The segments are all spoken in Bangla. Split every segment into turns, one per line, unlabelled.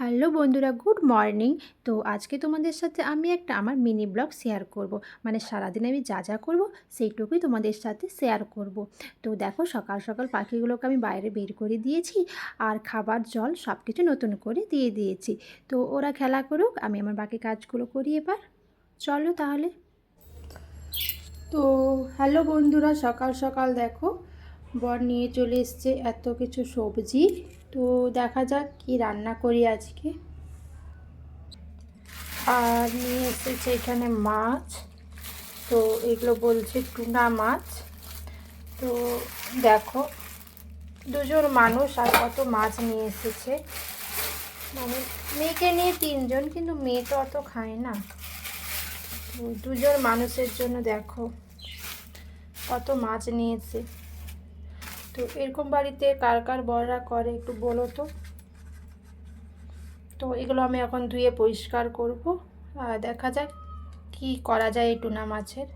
হ্যালো বন্ধুরা, গুড মর্নিং। তো আজকে তোমাদের সাথে আমি একটা আমার মিনি ব্লগ শেয়ার করব। মানে সারাদিন আমি যা যা করব, সেইটুকুই তোমাদের সাথে শেয়ার করব। তো দেখো, সকাল সকাল পাখিগুলোকে আমি বাইরে বের করে দিয়েছি আর খাবার, জল সব কিছু নতুন করে দিয়ে দিয়েছি। তো ওরা খেলা করুক, আমি আমার বাকি কাজগুলো করি এবার। চলো তাহলে। তো হ্যালো বন্ধুরা, সকাল সকাল দেখো বর নিয়ে চলে এসছে এত কিছু সবজি। তো দেখা যাক কি রান্না করি আজকে। আর নিয়ে এসেছে এখানে মাছ। তো এগুলো বলছে টুনা মাছ। তো দেখো, দুজন মানুষ আর কত মাছ নিয়ে এসেছে। মানে মেয়েকে নিয়ে তিনজন, কিন্তু মেয়ে তো অত খায় না। তো দুজন মানুষের জন্য দেখো, কত মাছ নিয়েছে তো এরকম বাড়িতে কার কার বড়রা করে একটু বলো তো? তো এগুলো আমি এখন ধুয়ে পরিষ্কার করব। আর দেখা যাক কি করা যায় এই টুনা মাছের।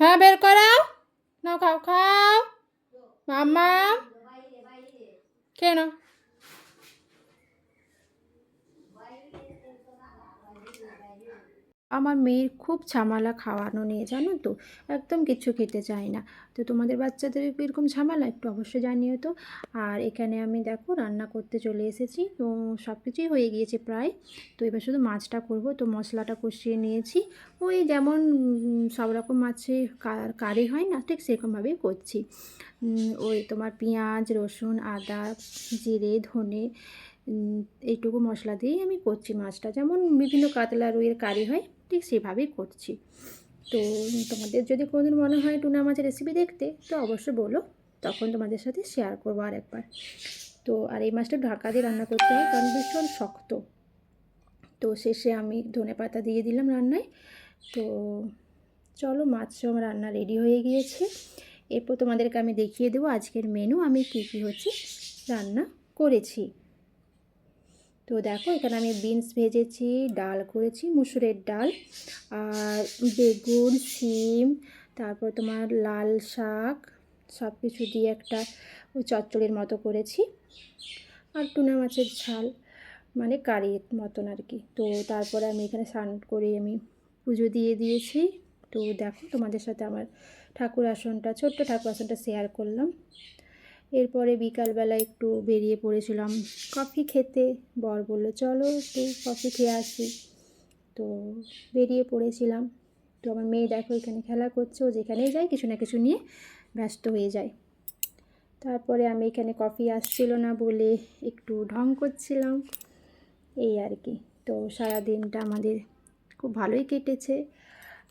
হ্যাঁ বের করাও। নাও, খাও খাও। মামা কেন? আমার মেয়ের খুব ঝামেলা খাওয়ানো নিয়ে, জানো তো? একদম কিছু খেতে চায় না। তো তোমাদের বাচ্চাদের এরকম ঝামেলা একটু অবশ্যই জানিও তো। আর এখানে আমি দেখো রান্না করতে চলে এসেছি। তো সব কিছুই হয়ে গিয়েছে প্রায়। তো এবার শুধু মাছটা করব। তো মশলাটা কষিয়ে নিয়েছি। ওই যেমন সব রকম মাছে কারি হয় না, ঠিক সেরকমভাবেই করছি। ওই তোমার পেঁয়াজ, রসুন, আদা, জিরে, ধনে এইটুকু মশলা দিয়েই আমি করছি মাছটা। যেমন বিভিন্ন কাতলা রুইয়ের কারি হয় ঠিক সেভাবেই করছি। তো তোমাদের যদি কোনোদিন মনে হয় টুনা মাছের রেসিপি দেখতে, তো অবশ্যই বলো, তখন তোমাদের সাথে শেয়ার করব আর একবার তো আর এই মাছটা ঢাকা দিয়ে রান্না করতে হয় কারণ ভীষণ শক্ত। তো শেষে আমি ধনে পাতা দিয়ে দিলাম রান্নায়। তো চলো মাছ আমার রান্না রেডি হয়ে গিয়েছে। এরপর তোমাদেরকে আমি দেখিয়ে দেবো আজকের মেনু আমি কী কী হচ্ছে রান্না করেছি। তো দেখো, এখানে আমি বিনস ভেজেছি, ডাল করেছি, মুসুরের ডাল আর বেগুন শিম তারপর তোমার লাল শাক সব কিছু দিয়ে একটা ওই চচ্চড়ির মতো করেছি আর টুনা মাছের ঝাল মানে কারির মতন আর কি। তো তারপরে আমি এখানে স্নান করে আমি পুজো দিয়ে দিয়েছি। তো দেখো, তোমাদের সাথে আমার ঠাকুর আসনটা, ছোট্ট ঠাকুর আসনটা শেয়ার করলাম। এরপরে বিকালবেলা একটু বেরিয়ে পড়েছিলাম। কফি খেতে। বর বলল, চলো একটু কফি খেয়ে আসি। তো বেরিয়ে পড়েছিলাম। তো আমার মেয়ে দেখো এখানে খেলা করছে। ও যেখানেই যায় কিছু না কিছু নিয়ে ব্যস্ত হয়ে যায়। তারপরে আমি এখানে কফি আসছিল না বলে একটু ঢং করছিলাম। এই আর কি। তো সারা দিনটা আমাদের খুব ভালোই কেটেছে।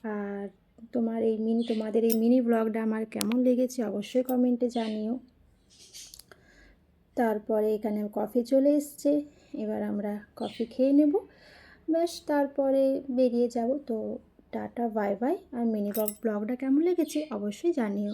আর তোমার এই মিনি, তোমাদের এই মিনি ব্লগটা আমার কেমন লেগেছে অবশ্যই কমেন্টে জানিও। তারপরে এখানে কফি চলে এসছে। এবার আমরা কফি খেয়ে নেব। ব্যাস তারপরে বেরিয়ে যাব। তো টাটা বাই বাই আর মিনি ব্লগটা কেমন লেগেছে অবশ্যই জানিও।